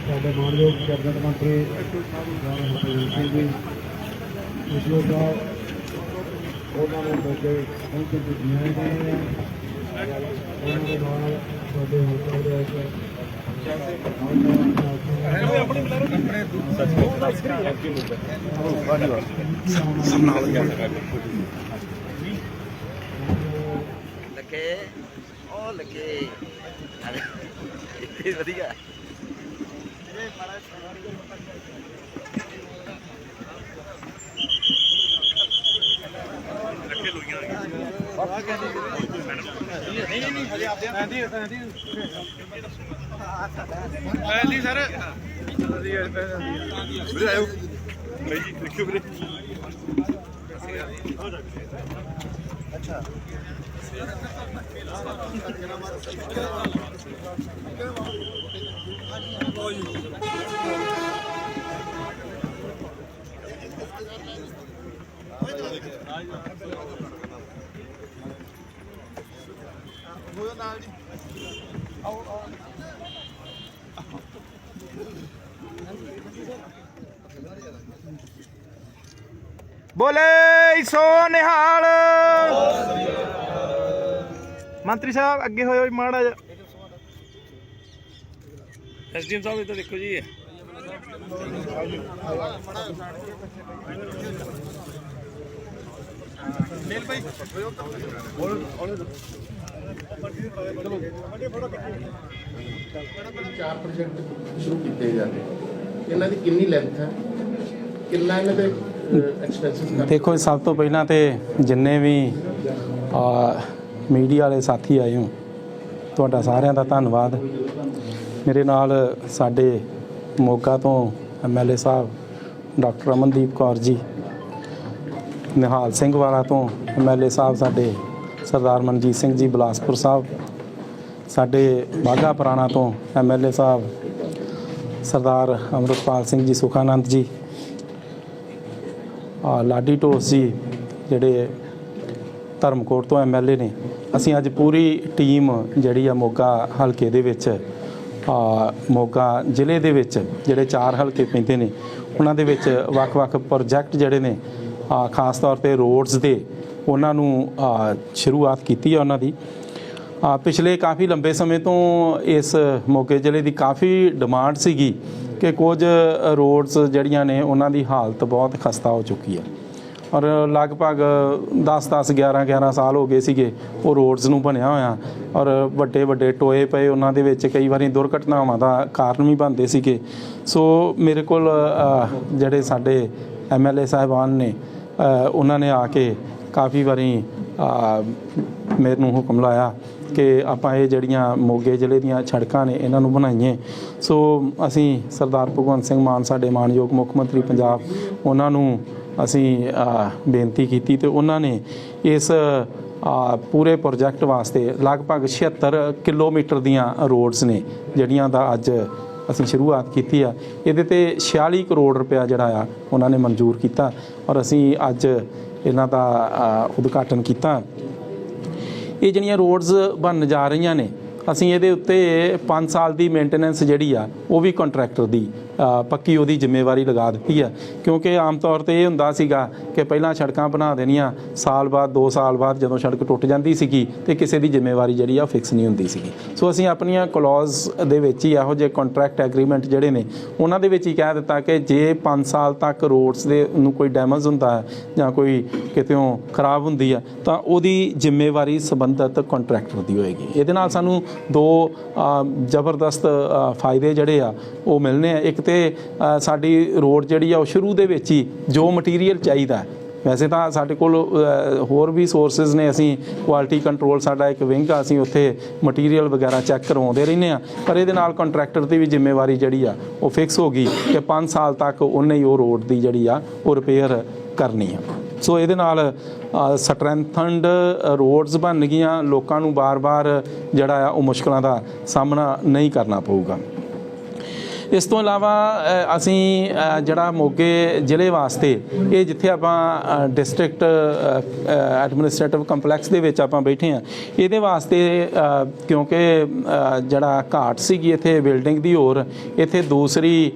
ਸਾਡੇ ਮਾਨਯੋਗ ਕੈਬਨਿਟ ਮੰਤਰੀ ਰਾਣਾ ਸਿੰਘ ਜੀ ਪਿਛਲੇ ਸਾਲ ਉਹਨਾਂ ਨੂੰ ਬੱਚੇ ਪਹੁੰਚੇ ਤੇ ਜਿਆਏ ਉਹਨਾਂ ਦੇ ਨਾਲ ਸਾਡੇ ਹੋਟਲ ਦੇ ਇੱਕ ਲੱਗੇ, ਉਹ ਲੱਗੇ। ਜੀ ਸਰ ਵੀਰੇ ਆਇਓ ਬਾਈ ਜੀ ਦੇਖਿਓ ਵੀਰੇ ਅੱਛਾ। ਇਹ ਵਧੀਆ ਬੋਲੇ ਸੋ ਨਿਹਾਲ। ਮੰਤਰੀ ਸਾਹਿਬ ਅੱਗੇ ਹੋਇਓ ਜੀ ਮਾੜਾ ਜਿਹਾ ਐਸਡੀਐਮ ਸਾਹਿਬ ਇੱਧਰ ਦੇਖੋ ਜੀ ਚਾਰ ਪ੍ਰੋਜੈਕਟ ਸ਼ੁਰੂ ਕੀਤੇ ਜਾਂਦੇ। ਇਹਨਾਂ ਦੀ ਕਿੰਨੀ ਲੈਂਥ ਹੈ? ਕਿੰਨਾ ਇਹਨਾਂ ਦੇ ਐਕਸਪੈਂਸਸ ਕਰ ਦੇਖੋ ਸਭ ਤੋਂ ਪਹਿਲਾਂ ਤੇ ਜਿੰਨੇ ਵੀ ਮੀਡੀਆ ਵਾਲੇ ਸਾਥੀ ਆਏ ਹੋ ਤੁਹਾਡਾ ਸਾਰਿਆਂ ਦਾ ਧੰਨਵਾਦ। ਮੇਰੇ ਨਾਲ ਸਾਡੇ ਮੋਗਾ ਤੋਂ ਐਮਐਲਏ ਸਾਹਿਬ ਡਾਕਟਰ ਅਮਨਦੀਪ ਕੌਰ ਜੀ, ਨਿਹਾਲ ਸਿੰਘ ਵਾਲਾ ਤੋਂ ਐਮਐਲਏ ਸਾਹਿਬ, ਸਾਡੇ ਸਰਦਾਰ ਮਨਜੀਤ ਸਿੰਘ ਜੀ ਬਲਾਸਪੁਰ ਸਾਹਿਬ, ਸਾਡੇ ਬਾਗਾ ਪੁਰਾਣਾ ਤੋਂ ਐਮਐਲਏ ਸਾਹਿਬ ਸਰਦਾਰ ਅਮਰਪਾਲ ਸਿੰਘ ਜੀ ਸੁਖਾਨੰਦ ਜੀ ਆ ਲਾਡੀ ਢੋਸ ਜੀ ਜਿਹੜੇ ਧਰਮਕੋਟ ਤੋਂ ਐਮਐਲਏ ਨੇ। ਅਸੀਂ ਅੱਜ ਪੂਰੀ ਟੀਮ ਜਿਹੜੀ ਆ ਮੋਗਾ ਹਲਕੇ ਦੇ ਵਿੱਚ ਮੋਗਾ ਜ਼ਿਲ੍ਹੇ ਦੇ ਵਿੱਚ ਜਿਹੜੇ ਚਾਰ ਹਲਕੇ ਪੈਂਦੇ ਨੇ, ਉਹਨਾਂ ਦੇ ਵਿੱਚ ਵੱਖ-ਵੱਖ ਪ੍ਰੋਜੈਕਟ ਜਿਹੜੇ ਨੇ ਖਾਸ ਤੌਰ ਤੇ ਰੋਡਸ ਦੇ, ਉਹਨਾਂ ਨੂੰ ਸ਼ੁਰੂਆਤ ਕੀਤੀ ਆ ਉਹਨਾਂ ਦੀ। ਪਿਛਲੇ ਕਾਫੀ ਲੰਬੇ ਸਮੇਂ ਤੋਂ ਇਸ ਮੋਗੇ ਜ਼ਿਲ੍ਹੇ ਦੀ ਕਾਫੀ ਡਿਮਾਂਡ ਸੀਗੀ ਕਿ ਕੁਝ ਰੋਡਸ ਜਿਹੜੀਆਂ ਨੇ, ਉਹਨਾਂ ਦੀ ਹਾਲਤ ਬਹੁਤ ਖਸਤਾ ਹੋ ਚੁੱਕੀ ਹੈ ਔਰ ਲਗਭਗ 10 10 11 11 ਸਾਲ ਹੋ ਗਏ ਸੀਗੇ ਉਹ ਰੋਡਸ ਨੂੰ ਬਣਿਆ ਹੋਇਆ। ਔਰ ਵੱਡੇ ਵੱਡੇ ਟੋਏ ਪਏ ਉਹਨਾਂ ਦੇ ਵਿੱਚ, ਕਈ ਵਾਰੀ ਦੁਰਘਟਨਾਵਾਂ ਦਾ ਕਾਰਨ ਵੀ ਬਣਦੇ ਸੀਗੇ। ਸੋ ਮੇਰੇ ਕੋਲ ਜਿਹੜੇ ਸਾਡੇ ਐਮਐਲਏ ਸਾਹਿਬਾਨ ਨੇ ਉਹਨਾਂ ਨੇ ਆ ਕੇ ਕਾਫੀ ਵਾਰੀ ਮੈਨੂੰ ਹੁਕਮ ਲਾਇਆ ਕਿ ਆਪਾਂ ਇਹ ਜਿਹੜੀਆਂ ਮੋਗੇ ਜ਼ਿਲ੍ਹੇ ਦੀਆਂ ਸੜਕਾਂ ਨੇ, ਇਹਨਾਂ ਨੂੰ ਬਣਾਈਏ। ਸੋ ਅਸੀਂ ਸਰਦਾਰ ਭਗਵੰਤ ਸਿੰਘ ਮਾਨ, ਸਾਡੇ ਮਾਨਯੋਗ ਮੁੱਖ ਮੰਤਰੀ ਪੰਜਾਬ, ਉਹਨਾਂ ਨੂੰ ਅਸੀਂ ਬੇਨਤੀ ਕੀਤੀ ਤੇ ਉਹਨਾਂ ਨੇ ਇਸ ਪੂਰੇ ਪ੍ਰੋਜੈਕਟ ਵਾਸਤੇ ਲਗਭਗ 76 ਕਿਲੋਮੀਟਰ ਦੀਆਂ ਰੋਡਸ ਨੇ, ਜਿਹੜੀਆਂ ਦਾ ਅੱਜ ਅਸੀਂ ਸ਼ੁਰੂਆਤ ਕੀਤੀ ਆ। ਇਹਦੇ ਤੇ 46 ਕਰੋੜ ਰੁਪਇਆ ਜਿਹੜਾ ਆ, ਉਹਨਾਂ ਨੇ ਮਨਜ਼ੂਰ ਕੀਤਾ ਔਰ ਅਸੀਂ ਅੱਜ ਇਹਨਾਂ ਦਾ ਉਦਘਾਟਨ ਕੀਤਾ। ਇਹ ਜਿਹੜੀਆਂ ਰੋਡਸ ਬਣ ਜਾ ਰਹੀਆਂ ਨੇ ਅਸੀਂ ਇਹਦੇ ਉੱਤੇ 5 ਸਾਲ ਦੀ ਮੇਨਟੇਨੈਂਸ ਜਿਹੜੀ ਆ, ਉਹ ਵੀ ਕੰਟਰੈਕਟਰ ਦੀ ਪੱਕੀ ਉਹਦੀ ਜ਼ਿੰਮੇਵਾਰੀ ਲਗਾ ਦਿੱਤੀ ਆ। ਕਿਉਂਕਿ ਆਮ ਤੌਰ ਤੇ ਇਹ ਹੁੰਦਾ ਸੀਗਾ ਕਿ ਪਹਿਲਾਂ ਸੜਕਾਂ ਬਣਾ ਦੇਣੀਆਂ, ਸਾਲ ਬਾਅਦ 2 ਸਾਲ ਬਾਅਦ ਜਦੋਂ ਸੜਕ ਟੁੱਟ ਜਾਂਦੀ ਸੀਗੀ ਤੇ ਕਿਸੇ ਦੀ ਜ਼ਿੰਮੇਵਾਰੀ ਜਿਹੜੀ ਆ ਫਿਕਸ ਨਹੀਂ ਹੁੰਦੀ ਸੀਗੀ। ਸੋ ਅਸੀਂ ਆਪਣੀਆਂ ਕਲੌਜ਼ ਦੇ ਵਿੱਚ ਹੀ ਇਹੋ ਜਿਹੇ ਕੰਟਰੈਕਟ ਐਗਰੀਮੈਂਟ ਜਿਹੜੇ ਨੇ, ਉਹਨਾਂ ਦੇ ਵਿੱਚ ਹੀ ਕਹਿ ਦਿੱਤਾ ਕਿ ਜੇ 5 ਸਾਲ ਤੱਕ ਰੋਡਸ ਦੇ ਨੂੰ ਕੋਈ ਡੈਮੇਜ ਹੁੰਦਾ ਹੈ ਜਾਂ ਕੋਈ ਕਿਤੇੋਂ ਖਰਾਬ ਹੁੰਦੀ ਆ, ਤਾਂ ਉਹਦੀ ਜ਼ਿੰਮੇਵਾਰੀ ਸੰਬੰਧਿਤ ਕੰਟਰੈਕਟਰ ਦੀ ਹੋਏਗੀ। ਇਹਦੇ ਨਾਲ ਸਾਨੂੰ ਦੋ ਜ਼ਬਰਦਸਤ ਫਾਇਦੇ ਜਿਹੜੇ ਆ, ਉਹ ਮਿਲਨੇ ਆ। ਇੱਕ ਤੇ ਸਾਡੀ ਰੋਡ ਜਿਹੜੀ ਆ, ਉਹ ਸ਼ੁਰੂ ਦੇ ਵਿੱਚ ਹੀ ਜੋ ਮਟੀਰੀਅਲ ਚਾਹੀਦਾ ਵੈਸੇ ਤਾਂ ਸਾਡੇ ਕੋਲ ਹੋਰ ਵੀ ਸੋਰਸਸ ਨੇ। ਅਸੀਂ ਕੁਆਲਿਟੀ ਕੰਟਰੋਲ ਸਾਡਾ ਇੱਕ ਵਿੰਗ ਆ, ਅਸੀਂ ਉੱਥੇ ਮਟੀਰੀਅਲ ਵਗੈਰਾ ਚੈੱਕ ਕਰਵਾਉਂਦੇ ਰਹਿੰਦੇ ਆ। ਪਰ ਇਹਦੇ ਨਾਲ ਕੰਟਰੈਕਟਰ ਦੀ ਵੀ ਜ਼ਿੰਮੇਵਾਰੀ ਜਿਹੜੀ ਆ, ਉਹ ਫਿਕਸ ਹੋ ਗਈ ਕਿ 5 ਸਾਲ ਤੱਕ ਉਹਨੇ ਹੀ ਉਹ ਰੋਡ ਦੀ ਜਿਹੜੀ ਆ, ਉਹ ਰਿਪੇਅਰ ਕਰਨੀ ਆ। ਸੋ ਇਹਦੇ ਨਾਲ ਸਟਰੈਂਥਨਡ ਰੋਡਸ ਬਣ ਗਈਆਂ। ਲੋਕਾਂ ਨੂੰ ਬਾਰ-ਬਾਰ ਜਿਹੜਾ ਆ, ਉਹ ਮੁਸ਼ਕਲਾਂ ਦਾ ਸਾਹਮਣਾ ਨਹੀਂ ਕਰਨਾ ਪਊਗਾ। ਇਸ ਤੋਂ ਇਲਾਵਾ ਅਸੀਂ ਜਿਹੜਾ ਮੋਗੇ ਜ਼ਿਲ੍ਹੇ ਵਾਸਤੇ ਇਹ ਜਿੱਥੇ ਆਪਾਂ ਡਿਸਟ੍ਰਿਕਟ ਐਡਮਿਨਿਸਟ੍ਰੇਟਿਵ ਕੰਪਲੈਕਸ ਦੇ ਵਿੱਚ ਆਪਾਂ ਬੈਠੇ ਆ ਇਹਦੇ ਵਾਸਤੇ ਕਿਉਂਕਿ ਜਿਹੜਾ ਘਾਟ ਸੀਗੀ ਇੱਥੇ ਬਿਲਡਿੰਗ ਦੀ ਹੋਰ ਇੱਥੇ ਦੂਸਰੀ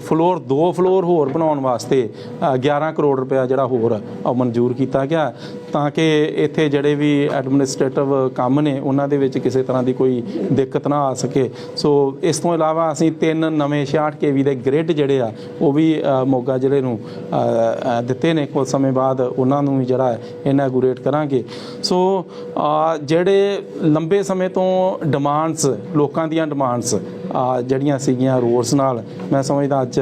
ਫਲੋਰ ਦੋ ਫਲੋਰ ਹੋਰ ਬਣਾਉਣ ਵਾਸਤੇ ਅ, 11 ਕਰੋੜ ਰੁਪਇਆ ਜਿਹੜਾ ਹੋਰ ਅ, ਮਨਜ਼ੂਰ ਕੀਤਾ ਗਿਆ। ਤਾਂ ਕਿ ਇੱਥੇ ਜਿਹੜੇ ਵੀ ਐਡਮਿਨਿਸਟ੍ਰੇਟਿਵ ਕੰਮ ਨੇ, ਉਹਨਾਂ ਦੇ ਵਿੱਚ ਕਿਸੇ ਤਰ੍ਹਾਂ ਦੀ ਕੋਈ ਦਿੱਕਤ ਨਾ ਆ ਸਕੇ। ਸੋ ਇਸ ਤੋਂ ਇਲਾਵਾ ਅਸੀਂ ਤਿੰਨ ਨਵੇਂ 66 ਕੇਵੀ ਦੇ ਗ੍ਰਿਡ ਜਿਹੜੇ ਆ, ਉਹ ਵੀ ਮੋਗਾ ਜ਼ਿਲ੍ਹੇ ਨੂੰ ਦਿੱਤੇ ਨੇ। ਕੁਝ ਸਮੇਂ ਬਾਅਦ ਉਹਨਾਂ ਨੂੰ ਵੀ ਜਿਹੜਾ ਇਨਾਗੂਰੇਟ ਕਰਾਂਗੇ। ਸੋ ਜਿਹੜੇ ਲੰਬੇ ਸਮੇਂ ਤੋਂ ਡਿਮਾਂਡਸ ਲੋਕਾਂ ਦੀਆਂ ਡਿਮਾਂਡਸ ਜਿਹੜੀਆਂ ਸੀਗੀਆਂ ਰੋਡਸ ਨਾਲ, ਮੈਂ ਸਮਝਦਾ ਅੱਜ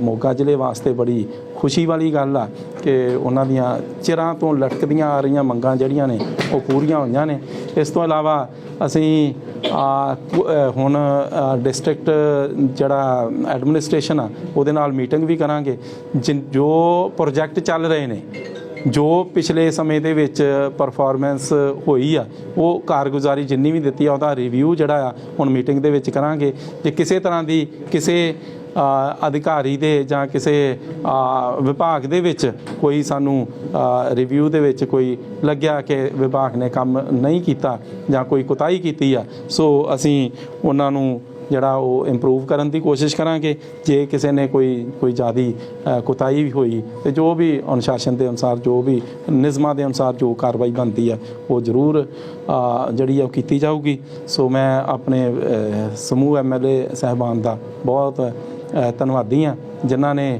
ਮੋਗਾ ਜ਼ਿਲ੍ਹੇ ਵਾਸਤੇ ਬੜੀ ਖੁਸ਼ੀ ਵਾਲੀ ਗੱਲ ਆ ਕਿ ਉਹਨਾਂ ਦੀਆਂ ਚਿਰਾਂ ਤੋਂ ਲਟਕਦੀਆਂ ਆ ਰਹੀਆਂ ਮੰਗਾਂ ਜਿਹੜੀਆਂ ਨੇ, ਉਹ ਪੂਰੀਆਂ ਹੋਈਆਂ ਨੇ। ਇਸ ਤੋਂ ਇਲਾਵਾ ਅਸੀਂ ਹੁਣ ਡਿਸਟ੍ਰਿਕਟ ਜਿਹੜਾ ਐਡਮਿਨਿਸਟ੍ਰੇਸ਼ਨ ਆ, ਉਹਦੇ ਨਾਲ ਮੀਟਿੰਗ ਵੀ ਕਰਾਂਗੇ। ਜਿਨ- ਜੋ ਪ੍ਰੋਜੈਕਟ ਚੱਲ ਰਹੇ ਨੇ, ਜੋ ਪਿਛਲੇ ਸਮੇਂ ਦੇ ਵਿੱਚ ਪਰਫਾਰਮੈਂਸ ਹੋਈ ਆ, ਉਹ ਕਾਰਗੁਜ਼ਾਰੀ ਜਿੰਨੀ ਵੀ ਦਿੱਤੀ ਆ, ਉਹਦਾ ਰਿਵਿਊ ਜਿਹੜਾ ਆ, ਹੁਣ ਮੀਟਿੰਗ ਦੇ ਵਿੱਚ ਕਰਾਂਗੇ। ਜੇ ਕਿਸੇ ਤਰ੍ਹਾਂ ਦੀ ਕਿਸੇ ਅਧਿਕਾਰੀ ਦੇ ਜਾਂ ਕਿਸੇ ਵਿਭਾਗ ਦੇ ਵਿੱਚ ਕੋਈ ਸਾਨੂੰ ਰਿਵਿਊ ਦੇ ਵਿੱਚ ਕੋਈ ਲੱਗਿਆ ਕਿ ਵਿਭਾਗ ਨੇ ਕੰਮ ਨਹੀਂ ਕੀਤਾ ਜਾਂ ਕੋਈ ਕੁਤਾਹੀ ਕੀਤੀ ਆ। ਸੋ ਅਸੀਂ ਉਹਨਾਂ ਨੂੰ ਜਿਹੜਾ ਉਹ ਇੰਪਰੂਵ ਕਰਨ ਦੀ ਕੋਸ਼ਿਸ਼ ਕਰਾਂਗੇ। ਜੇ ਕਿਸੇ ਨੇ ਕੋਈ ਕੋਈ ਜ਼ਿਆਦੀ ਕੁਤਾਈ ਵੀ ਹੋਈ ਤੇ ਜੋ ਵੀ ਅਨੁਸ਼ਾਸਨ ਦੇ ਅਨੁਸਾਰ ਜੋ ਵੀ ਨਿਯਮਾਂ ਦੇ ਅਨੁਸਾਰ ਜੋ ਕਾਰਵਾਈ ਬਣਦੀ ਆ ਉਹ ਜ਼ਰੂਰ ਜਿਹੜੀ ਆ ਉਹ ਕੀਤੀ ਜਾਊਗੀ। ਸੋ ਮੈਂ ਆਪਣੇ ਅ, ਸਮੂਹ ਐਮਐਲਏ ਸਹਿਬਾਨ ਦਾ ਬਹੁਤ ਧੰਨਵਾਦੀ ਆ ਜਿਨ੍ਹਾਂ ਨੇ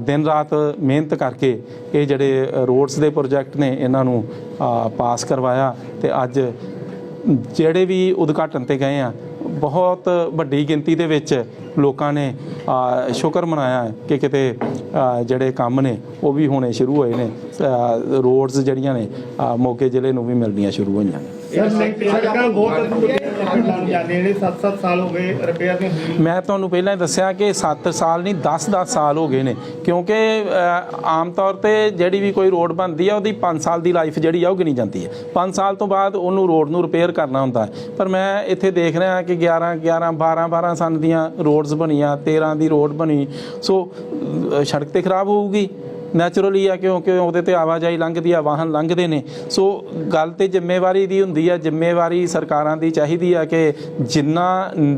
ਦਿਨ ਰਾਤ ਮਿਹਨਤ ਕਰਕੇ ਇਹ ਜਿਹੜੇ ਰੋਡਸ ਦੇ ਪ੍ਰੋਜੈਕਟ ਨੇ ਇਹਨਾਂ ਨੂੰ ਪਾਸ ਕਰਵਾਇਆ ਤੇ ਅੱਜ ਜਿਹੜੇ ਵੀ ਉਦਘਾਟਨ ਤੇ ਗਏ ਆ ਬਹੁਤ ਵੱਡੀ ਗਿਣਤੀ ਦੇ ਵਿੱਚ ਲੋਕਾਂ ਨੇ ਅ, ਸ਼ੁਕਰ ਮਨਾਇਆ ਕਿ ਕਿਤੇ ਜਿਹੜੇ ਕੰਮ ਨੇ ਉਹ ਵੀ ਹੋਣੇ ਸ਼ੁਰੂ ਹੋਏ ਨੇ ਰੋਡਸ ਜਿਹੜੀਆਂ ਨੇ ਮੋਗੇ ਜ਼ਿਲ੍ਹੇ ਨੂੰ ਵੀ ਮਿਲਣੀਆਂ ਸ਼ੁਰੂ ਹੋਈਆਂ ਨੇ। ਸੜਕਾਂ ਬਹੁਤ ਟੁੱਟੀਆਂ ਜਾਂਦੇ ਨੇ 7-7 ਸਾਲ ਹੋ ਗਏ ਰਿਪੇਅਰ ਨਹੀਂ। ਹੋਈ ਮੈਂ ਤੁਹਾਨੂੰ ਪਹਿਲਾਂ ਹੀ ਦੱਸਿਆ ਕਿ 7 ਸਾਲ ਨਹੀਂ 10-10 ਸਾਲ ਹੋ ਗਏ ਨੇ। ਕਿਉਂਕਿ ਆਮ ਤੌਰ ਤੇ ਜਿਹੜੀ ਵੀ ਕੋਈ ਰੋਡ ਬਣਦੀ ਆ ਉਹਦੀ 5 ਸਾਲ ਦੀ ਲਾਈਫ ਜਿਹੜੀ ਆ ਉਹ ਗਿਣੀ ਜਾਂਦੀ ਹੈ 5 ਸਾਲ ਤੋਂ ਬਾਅਦ ਉਹਨੂੰ ਰੋਡ ਨੂੰ ਰਿਪੇਅਰ ਕਰਨਾ ਹੁੰਦਾ ਪਰ ਮੈਂ ਇੱਥੇ ਦੇਖ ਰਿਹਾ ਕਿ 11 11 12 12 ਸਾਲ ਦੀਆਂ ਰੋਡਸ ਬਣੀਆਂ 13 ਦੀ ਰੋਡ ਬਣੀ। ਸੋ ਸੜਕ ਤੇ ਖਰਾਬ ਹੋਊਗੀ। ਨੈਚੁਰਲੀ ਆ ਕਿਉਂਕਿ ਉਹਦੇ ਤੇ ਆਵਾਜਾਈ ਲੰਘਦੀ ਆ ਵਾਹਨ ਲੰਘਦੇ ਨੇ। ਸੋ ਗੱਲ ਤੇ ਜ਼ਿੰਮੇਵਾਰੀ ਦੀ ਹੁੰਦੀ ਆ ਜ਼ਿੰਮੇਵਾਰੀ ਸਰਕਾਰਾਂ ਦੀ ਚਾਹੀਦੀ ਆ ਕਿ ਜਿੰਨਾ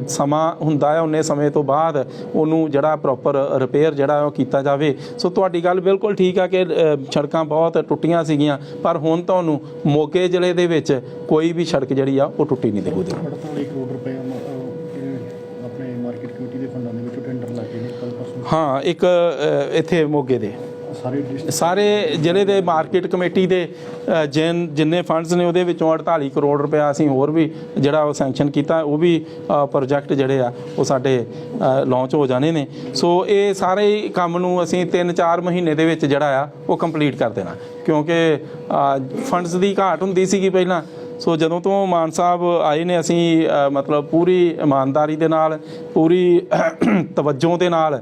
ਸਮਾਂ ਹੁੰਦਾ ਹੈ ਉਹਨੇ ਸਮੇਂ ਤੋਂ ਬਾਅਦ ਉਹਨੂੰ ਜਿਹੜਾ ਪ੍ਰੋਪਰ ਰਿਪੇਅਰ ਜਿਹੜਾ ਉਹ ਕੀਤਾ ਜਾਵੇ। ਸੋ ਤੁਹਾਡੀ ਗੱਲ ਬਿਲਕੁਲ ਠੀਕ ਆ ਕਿ ਸੜਕਾਂ ਬਹੁਤ ਟੁੱਟੀਆਂ ਸੀਗੀਆਂ ਪਰ ਹੁਣ ਤੁਹਾਨੂੰ ਮੋਗੇ ਜ਼ਿਲ੍ਹੇ ਦੇ ਵਿੱਚ ਕੋਈ ਵੀ ਸੜਕ ਜਿਹੜੀ ਆ ਉਹ ਟੁੱਟੀ ਨਹੀਂ ਦਿਖੂਗੀ। 48 ਕਰੋੜ ਰੁਪਏ ਆਪਣੇ ਮਾਰਕੀਟ ਕਮੇਟੀ ਦੇ ਫੰਡਾਂ ਦੇ ਵਿੱਚੋਂ ਟੈਂਡਰ ਲੱਗੇ ਨੇ ਕੱਲ ਪਰਸੋਂ। ਹਾਂ ਇੱਕ ਇੱਥੇ ਮੋਗੇ ਦੇ। ਸਾਰੇ ਡਿਸਟ੍ਰਿਕਟ ਸਾਰੇ ਜ਼ਿਲ੍ਹੇ ਦੇ ਮਾਰਕੀਟ ਕਮੇਟੀ ਦੇ ਅ, ਜਿਨ ਜਿੰਨੇ ਫੰਡਸ ਨੇ ਉਹਦੇ ਵਿੱਚੋਂ 48 ਕਰੋੜ ਰੁਪਇਆ ਅਸੀਂ ਹੋਰ ਵੀ ਜਿਹੜਾ ਉਹ ਸੈਂਕਸ਼ਨ ਕੀਤਾ ਉਹ ਵੀ ਪ੍ਰੋਜੈਕਟ ਜਿਹੜੇ ਆ ਉਹ ਸਾਡੇ ਲਾਂਚ ਹੋ ਜਾਣੇ ਨੇ। ਸੋ ਇਹ ਸਾਰੇ ਕੰਮ ਨੂੰ ਅਸੀਂ 3-4 ਮਹੀਨੇ ਦੇ ਵਿੱਚ ਜਿਹੜਾ ਆ ਉਹ ਕੰਪਲੀਟ ਕਰ ਦੇਣਾ। ਕਿਉਂਕਿ ਫੰਡਸ ਦੀ ਘਾਟ ਹੁੰਦੀ ਸੀਗੀ ਪਹਿਲਾਂ ਸੋ ਜਦੋਂ ਤੋਂ ਮਾਨ ਸਾਹਿਬ ਆਏ ਨੇ, ਅਸੀਂ ਮਤਲਬ ਪੂਰੀ ਇਮਾਨਦਾਰੀ ਦੇ ਨਾਲ, ਪੂਰੀ ਤਵੱਜੋ ਦੇ ਨਾਲ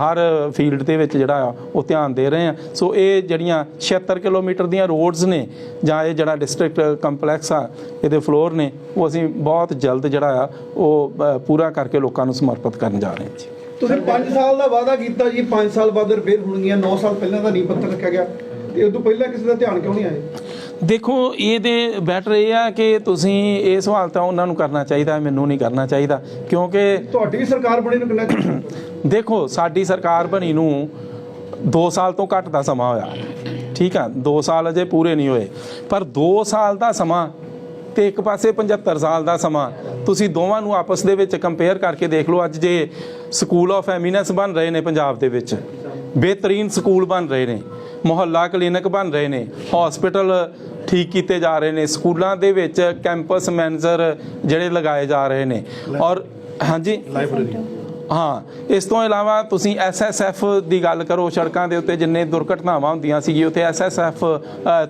ਹਰ ਫੀਲਡ ਦੇ ਵਿੱਚ ਜਿਹੜਾ ਆ, ਉਹ ਧਿਆਨ ਦੇ ਰਹੇ ਆ ਸੋ ਇਹ ਜਿਹੜੀਆਂ 76 ਕਿਲੋਮੀਟਰ ਦੀਆਂ ਰੋਡਸ ਨੇ, ਜਾਂ ਇਹ ਜਿਹੜਾ ਡਿਸਟ੍ਰਿਕਟ ਕੰਪਲੈਕਸ ਆ, ਇਹਦੇ ਫਲੋਰ ਨੇ, ਉਹ ਅਸੀਂ ਬਹੁਤ ਜਲਦ ਜਿਹੜਾ ਆ, ਉਹ ਪੂਰਾ ਕਰਕੇ ਲੋਕਾਂ ਨੂੰ ਸਮਰਪਿਤ ਕਰਨ ਜਾ ਰਹੇ ਹਾਂ ਜੀ। ਤੁਸੀਂ 5 ਸਾਲ ਦਾ ਵਾਅਦਾ ਕੀਤਾ ਜੀ 5 ਸਾਲ ਬਾਅਦ ਰਿਪੇਅਰ ਹੋਣਗੀਆਂ 9 ਸਾਲ ਪਹਿਲਾਂ ਦਾ ਨੀਂਹ ਪੱਥਰ ਰੱਖਿਆ ਗਿਆ। ਤੇ ਤੋਂ ਪਹਿਲਾਂ ਕਿਸੇ ਦਾ ਧਿਆਨ ਕਿਉਂ ਨਹੀਂ ਆਇਆ? ਦੇਖੋ ਇਹਦੇ ਬੈਟਰ ਇਹ ਆ ਕਿ ਤੁਸੀਂ ਇਹ ਸਵਾਲ ਤਾਂ ਉਹਨਾਂ ਨੂੰ ਕਰਨਾ ਚਾਹੀਦਾ ਮੈਨੂੰ ਨਹੀਂ ਕਰਨਾ ਚਾਹੀਦਾ ਕਿਉਂਕਿ ਤੁਹਾਡੀ ਵੀ ਸਰਕਾਰ ਬਣੀ ਨੂੰ ਕਿੰਨਾ? ਦੇਖੋ ਸਾਡੀ ਸਰਕਾਰ ਬਣੀ ਨੂੰ 2 ਸਾਲ ਤੋਂ ਘੱਟ ਦਾ ਸਮਾਂ ਹੋਇਆ ਠੀਕ ਆ 2 ਸਾਲ ਅਜੇ ਪੂਰੇ ਨਹੀਂ ਹੋਏ ਪਰ 2 ਸਾਲ ਦਾ ਸਮਾਂ ਤੇ ਇੱਕ ਪਾਸੇ 75 ਸਾਲ ਦਾ ਸਮਾਂ ਤੁਸੀਂ ਦੋਵਾਂ ਨੂੰ ਆਪਸ ਦੇ ਵਿੱਚ ਕੰਪੇਅਰ ਕਰਕੇ ਦੇਖ ਲਓ ਅੱਜ ਜੇ ਸਕੂਲ ਆਫ ਐਮੀਨੈਂਸ ਬਣ ਰਹੇ ਨੇ ਪੰਜਾਬ ਦੇ ਵਿੱਚ ਬਿਹਤਰੀਨ ਸਕੂਲ ਬਣ ਰਹੇ ਨੇ ਮੁਹੱਲਾ ਕਲੀਨਿਕ ਬਣ ਰਹੇ ਨੇ ਹਸਪੀਟਲ ਠੀਕ ਕੀਤੇ ਜਾ ਰਹੇ ਨੇ। ਸਕੂਲਾਂ ਦੇ ਵਿੱਚ ਕੈਂਪਸ ਮੈਨੇਜਰ ਜਿਹੜੇ ਲਗਾਏ ਜਾ ਰਹੇ ਨੇ। ਔਰ ਹਾਂਜੀ। ਹਾਂ, ਇਸ ਤੋਂ ਇਲਾਵਾ ਤੁਸੀਂ ਐਸਐਸਐਫ ਦੀ ਗੱਲ ਕਰੋ, ਸੜਕਾਂ ਦੇ ਉੱਤੇ ਜਿੰਨੇ ਦੁਰਘਟਨਾਵਾਂ ਹੁੰਦੀਆਂ ਸੀ ਉੱਥੇ ਐਸਐਸਐਫ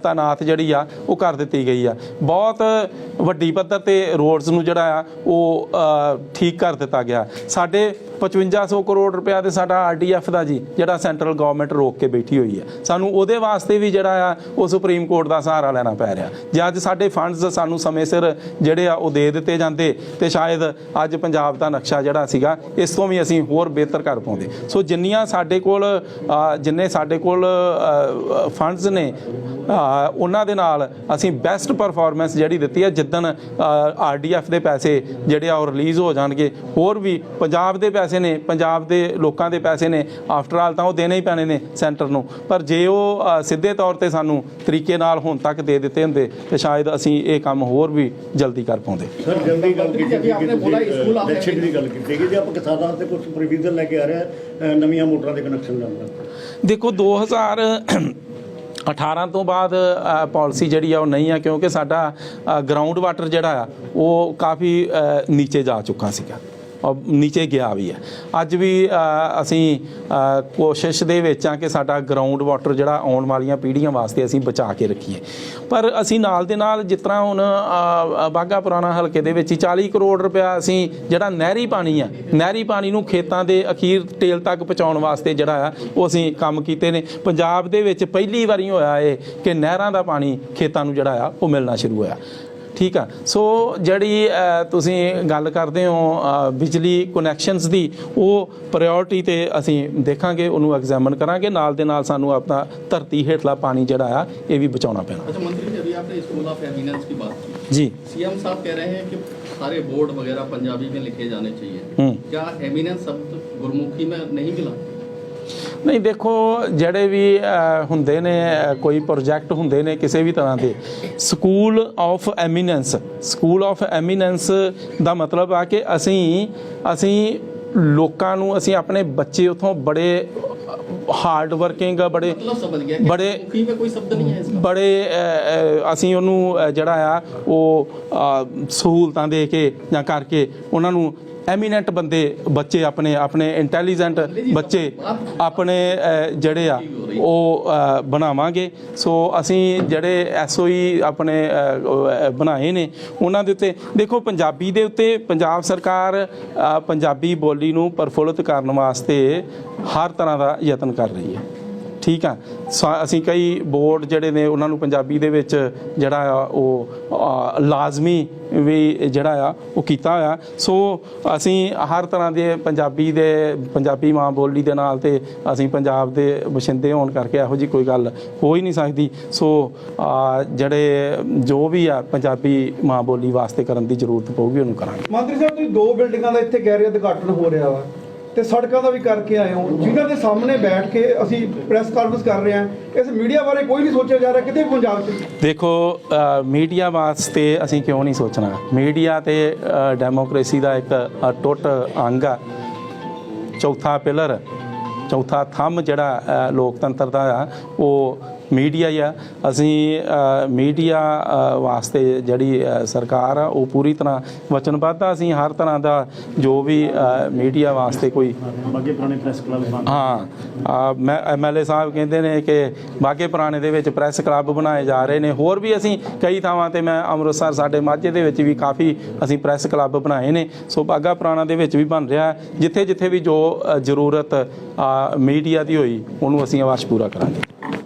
ਤਾਨਾਤ ਜਿਹੜੀ ਆ, ਉਹ ਕਰ ਦਿੱਤੀ ਗਈ ਆ। ਬਹੁਤ ਵੱਡੀ ਪੱਧਰ ਤੇ ਰੋਡਸ ਨੂੰ ਜਿਹੜਾ ਆ, ਉਹ ਠੀਕ ਕਰ ਦਿੱਤਾ ਗਿਆ। ਸਾਡੇ 5500 ਕਰੋੜ ਰੁਪਇਆ ਤੇ ਸਾਡਾ ਆਰਡੀਐਫ ਦਾ ਜੀ, ਜਿਹੜਾ ਸੈਂਟਰਲ ਗਵਰਨਮੈਂਟ ਰੋਕ ਕੇ ਬੈਠੀ ਹੋਈ ਹੈ ਸਾਨੂੰ ਉਹਦੇ ਵਾਸਤੇ ਵੀ ਜਿਹੜਾ ਆ, ਉਹ ਸੁਪਰੀਮ ਕੋਰਟ ਦਾ ਸਹਾਰਾ ਲੈਣਾ ਪੈ ਰਿਹਾ। ਜੇ ਅੱਜ ਸਾਡੇ ਫੰਡਸ ਸਾਨੂੰ ਸਮੇਂ ਸਿਰ ਜਿਹੜੇ ਆ, ਉਹ ਦੇ ਦਿੱਤੇ ਜਾਂਦੇ, ਤੇ ਸ਼ਾਇਦ ਅੱਜ ਪੰਜਾਬ ਦਾ ਨਕਸ਼ਾ ਜਿਹੜਾ ਸੀਗਾ, ਇਸ ਤੋਂ ਵੀ ਅਸੀਂ ਹੋਰ ਬਿਹਤਰ ਕਰ ਪਾਉਂਦੇ। ਸੋ ਜਿੰਨੀਆਂ ਸਾਡੇ ਕੋਲ ਜਿੰਨੇ ਸਾਡੇ ਕੋਲ ਫੰਡਸ ਨੇ ਉਹਨਾਂ ਦੇ ਨਾਲ ਅਸੀਂ ਬੈਸਟ ਪਰਫਾਰਮੈਂਸ ਜਿਹੜੀ ਦਿੱਤੀ ਹੈ ਜਿੱਦਣ ਆਰਡੀਐਫ ਦੇ ਪੈਸੇ ਜਿਹੜੇ ਆ ਉਹ ਰਿਲੀਜ਼ ਹੋ ਜਾਣਗੇ। ਹੋਰ ਵੀ ਪੰਜਾਬ ਦੇ ਪੈਸੇ ਨੇ ਪੰਜਾਬ ਦੇ ਲੋਕਾਂ ਦੇ ਪੈਸੇ ਨੇ। ਆਫਟਰ ਆਲ ਤਾਂ ਉਹ ਦੇਣੇ ਹੀ ਪੈਣੇ ਨੇ ਸੈਂਟਰ ਨੂੰ। ਪਰ ਜੇ ਉਹ ਸਿੱਧੇ ਤੌਰ ਤੇ ਸਾਨੂੰ ਤਰੀਕੇ ਨਾਲ ਹੁਣ ਤੱਕ ਦੇ ਦਿੱਤੇ ਹੁੰਦੇ ਤੇ ਸ਼ਾਇਦ ਅਸੀਂ ਇਹ ਕੰਮ ਹੋਰ ਵੀ ਜਲਦੀ ਕਰ ਪਾਉਂਦੇ। ਸਰ ਜਲਦੀ ਗੱਲ ਕੀਤੀ ਕਿ ਆਪਨੇ ਬੋਲਾ ਸਕੂਲ ਆਪਨੇ ਦੀ ਗੱਲ ਕੀਤੀ ਕਿ ਜੇ ਆਪਾਂ ਕਿਸਾਨਾਂ ਤੇ ਕੁਝ ਪ੍ਰੋਵੀਜ਼ਨ ਲੈ ਕੇ ਆ ਰਿਹਾ ਅ, ਨਵੀਆਂ ਮੋਟਰਾਂ ਦੇ ਕਨੈਕਸ਼ਨ ਲੈਣ ਦਾ। ਦੇਖੋ 2018 ਤੋਂ ਬਾਅਦ ਪਾਲਿਸੀ ਜਿਹੜੀ ਆ ਉਹ ਨਹੀਂ ਆ ਕਿਉਂਕਿ ਸਾਡਾ ਗਰਾਊਂਡ ਵਾਟਰ ਜਿਹੜਾ ਆ ਉਹ ਕਾਫੀ ਅ, ਨੀਚੇ ਜਾ ਚੁੱਕਾ ਸੀਗਾ। ਨੀਚੇ ਗਿਆ ਵੀ ਹੈ। ਅੱਜ ਵੀ ਅਸੀਂ ਕੋਸ਼ਿਸ਼ ਦੇ ਵਿੱਚ ਆ ਕਿ ਸਾਡਾ ਗਰਾਊਂਡ ਵਾਟਰ ਜਿਹੜਾ ਆਉਣ ਵਾਲੀਆਂ ਪੀੜ੍ਹੀਆਂ ਵਾਸਤੇ ਅਸੀਂ ਬਚਾ ਕੇ ਰੱਖੀਏ। ਪਰ ਅਸੀਂ ਨਾਲ ਦੇ ਨਾਲ ਜਿਸ ਤਰ੍ਹਾਂ ਹੁਣ ਅ, ਪੁਰਾਣਾ ਹਲਕੇ ਦੇ ਵਿੱਚ ਹੀ 40 ਕਰੋੜ ਰੁਪਇਆ ਅਸੀਂ ਜਿਹੜਾ ਨਹਿਰੀ ਪਾਣੀ ਆ ਨਹਿਰੀ ਪਾਣੀ ਨੂੰ ਖੇਤਾਂ ਦੇ ਅਖੀਰ ਟੇਲ ਤੱਕ ਪਹੁੰਚਾਉਣ ਵਾਸਤੇ ਜਿਹੜਾ ਆ ਉਹ ਅਸੀਂ ਕੰਮ ਕੀਤੇ ਨੇ। ਪੰਜਾਬ ਦੇ ਵਿੱਚ ਪਹਿਲੀ ਵਾਰੀ ਹੋਇਆ ਇਹ ਕਿ ਨਹਿਰਾਂ ਦਾ ਪਾਣੀ ਖੇਤਾਂ ਨੂੰ ਜਿਹੜਾ ਆ ਉਹ ਮਿਲਣਾ ਸ਼ੁਰੂ ਹੋਇਆ। ਠੀਕ ਆ ਸੋ ਜਿਹੜੀ ਅ, ਤੁਸੀਂ ਗੱਲ ਕਰਦੇ ਹੋ ਅ, ਬਿਜਲੀ ਕਨੈਕਸ਼ਨਸ ਦੀ ਉਹ ਪ੍ਰਾਇੋਰਟੀ ਤੇ ਅਸੀਂ ਦੇਖਾਂਗੇ ਉਹਨੂੰ ਐਗਜ਼ਾਮਨ ਕਰਾਂਗੇ ਨਾਲ ਦੇ ਨਾਲ ਸਾਨੂੰ ਆਪਣਾ ਧਰਤੀ ਹੇਠਲਾ ਪਾਣੀ ਜਿਹੜਾ ਆ ਇਹ ਵੀ ਬਚਾਉਣਾ ਪੈਣਾ अच्छा मंत्री जी अभी आपने स्कूल ऑफ एमिनेंस की बात की ਜੀ सीएम साहब कह रहे हैं कि सारे बोर्ड वगैरह पंजाबी में लिखे जाने चाहिए ਹੂੰ क्या एमिनेंस शब्द गुरमुखी में नहीं मिला ਨਹੀਂ ਦੇਖੋ ਜਿਹੜੇ ਵੀ ਹੁੰਦੇ ਨੇ ਕੋਈ ਪ੍ਰੋਜੈਕਟ ਹੁੰਦੇ ਨੇ ਕਿਸੇ ਵੀ ਤਰ੍ਹਾਂ ਦੇ school of eminence school of eminence ਦਾ ਮਤਲਬ ਆ ਕਿ ਅਸੀਂ ਅਸੀਂ ਲੋਕਾਂ ਨੂੰ ਅਸੀਂ ਆਪਣੇ ਬੱਚੇ ਉਥੋਂ ਬੜੇ ਹਾਰਡ ਵਰਕਿੰਗ ਬੜੇ ਬੜੇ ਬੜੇ ਅਸੀਂ ਉਹਨੂੰ ਜਿਹੜਾ ਆ ਉਹ ਸਹੂਲਤਾਂ ਦੇ ਕੇ ਜਾਂ ਕਰਕੇ ਉਹਨਾਂ ਨੂੰ ਐਮੀਨੈਂਟ ਬੰਦੇ ਬੱਚੇ ਆਪਣੇ ਆਪਣੇ ਇੰਟੈਲੀਜੈਂਟ ਬੱਚੇ ਆਪਣੇ ਜਿਹੜੇ ਆ ਉਹ ਬਣਾਵਾਂਗੇ। ਸੋ ਅਸੀਂ ਜਿਹੜੇ ਐਸਓਈ ਆਪਣੇ ਅ, ਉਹ, ਬਣਾਏ ਨੇ ਉਹਨਾਂ ਦੇ ਉੱਤੇ ਦੇਖੋ ਪੰਜਾਬੀ ਦੇ ਉੱਤੇ ਪੰਜਾਬ ਸਰਕਾਰ ਪੰਜਾਬੀ ਬੋਲੀ ਨੂੰ ਪ੍ਰਫੁੱਲਤ ਕਰਨ ਵਾਸਤੇ ਹਰ ਤਰ੍ਹਾਂ ਦਾ ਯਤਨ ਕਰ ਰਹੀ ਹੈ। ਠੀਕ ਆ। ਸਾ- ਅਸੀਂ ਕਈ ਬੋਰਡ ਜਿਹੜੇ ਨੇ, ਉਹਨਾਂ ਨੂੰ ਪੰਜਾਬੀ ਦੇ ਵਿੱਚ ਜਿਹੜਾ ਆ, ਉਹ ਲਾਜ਼ਮੀ ਵੀ ਜਿਹੜਾ ਆ, ਉਹ ਕੀਤਾ ਹੋਇਆ। ਸੋ, ਅਸੀਂ ਹਰ ਤਰ੍ਹਾਂ ਦੇ ਪੰਜਾਬੀ ਦੇ, ਪੰਜਾਬੀ ਮਾਂ ਬੋਲੀ ਦੇ ਨਾਲ ਤੇ ਅਸੀਂ ਪੰਜਾਬ ਦੇ ਵਸਿੰਦੇ ਹੋਣ ਕਰਕੇ ਇਹੋ ਜੀ ਕੋਈ ਗੱਲ ਹੋ ਹੀ ਨਹੀਂ ਸਕਦੀ। ਸੋ ਜਿਹੜੇ ਜੋ ਵੀ ਆ ਪੰਜਾਬੀ ਮਾਂ ਬੋਲੀ ਵਾਸਤੇ ਕਰਨ ਦੀ ਜ਼ਰੂਰਤ ਪਊਗੀ, ਉਹਨੂੰ ਕਰਾਂਗੇ। ਮੰਤਰੀ ਸਾਹਿਬ, ਤੁਸੀਂ ਦੋ ਬਿਲਡਿੰਗਾਂ ਦਾ ਇੱਥੇ ਕਹਿ ਰਹੇ ਉਦਘਾਟਨ ਹੋ ਰਿਹਾ ਵਾ। ਤੇ ਸੜਕਾਂ ਦਾ ਵੀ ਕਰਕੇ ਆਏ ਹੋ। ਜਿਨ੍ਹਾਂ ਦੇ ਸਾਹਮਣੇ ਬੈਠ ਕੇ ਅਸੀਂ ਪ੍ਰੈਸ ਕਾਨਫਰੰਸ ਕਰ ਰਹੇ ਹਾਂ, ਇਸ ਮੀਡੀਆ ਬਾਰੇ ਕੋਈ ਨਹੀਂ ਸੋਚਿਆ ਜਾ ਰਿਹਾ, ਕਿਤੇ ਪੰਜਾਬ 'ਚ। ਦੇਖੋ ਮੀਡੀਆ ਵਾਸਤੇ ਅਸੀਂ ਕਿਉਂ ਨਹੀਂ ਸੋਚਣਾ? ਮੀਡੀਆ ਤੇ ਡੈਮੋਕ੍ਰੇਸੀ ਦਾ ਇੱਕ ਟੁੱਟ ਅੰਗ ਆ। ਚੌਥਾ ਪਿਲਰ ਚੌਥਾ ਥੰਮ ਜਿਹੜਾ ਲੋਕਤੰਤਰ ਦਾ ਆ, ਉਹ ਮੀਡੀਆ ਆ। ਅਸੀਂ ਮੀਡੀਆ ਵਾਸਤੇ ਜਿਹੜੀ ਸਰਕਾਰ ਆ ਉਹ ਪੂਰੀ ਤਰ੍ਹਾਂ ਵਚਨਬੱਧ ਆ ਅਸੀਂ ਹਰ ਤਰ੍ਹਾਂ ਦਾ ਜੋ ਵੀ ਮੀਡੀਆ ਵਾਸਤੇ ਕੋਈ ਬਾਕੀ ਪੁਰਾਣੇ ਪ੍ਰੈਸ ਕਲੱਬ ਹਾਂ ਮੈਂ ਐਮਐਲਏ ਸਾਹਿਬ ਕਹਿੰਦੇ ਨੇ ਕਿ ਬਾਗੇ ਪੁਰਾਣੇ ਦੇ ਵਿੱਚ ਪ੍ਰੈਸ ਕਲੱਬ ਬਣਾਏ ਜਾ ਰਹੇ ਨੇ। ਹੋਰ ਵੀ ਅਸੀਂ ਕਈ ਥਾਵਾਂ ਤੇ ਮੈਂ ਅੰਮ੍ਰਿਤਸਰ ਸਾਡੇ ਮਾਝੇ ਦੇ ਵਿੱਚ ਵੀ ਕਾਫੀ ਅਸੀਂ ਪ੍ਰੈਸ ਕਲੱਬ ਬਣਾਏ ਨੇ। ਸੋ ਬਾਗਾ ਪੁਰਾਣਾ ਦੇ ਵਿੱਚ ਵੀ ਬਣ ਰਿਹਾ ਜਿੱਥੇ ਜਿੱਥੇ ਵੀ ਜੋ ਜ਼ਰੂਰਤ ਮੀਡੀਆ ਦੀ ਹੋਈ ਉਹਨੂੰ ਅਸੀਂ ਆਵਾਜ਼ ਪੂਰਾ ਕਰਾਂਗੇ।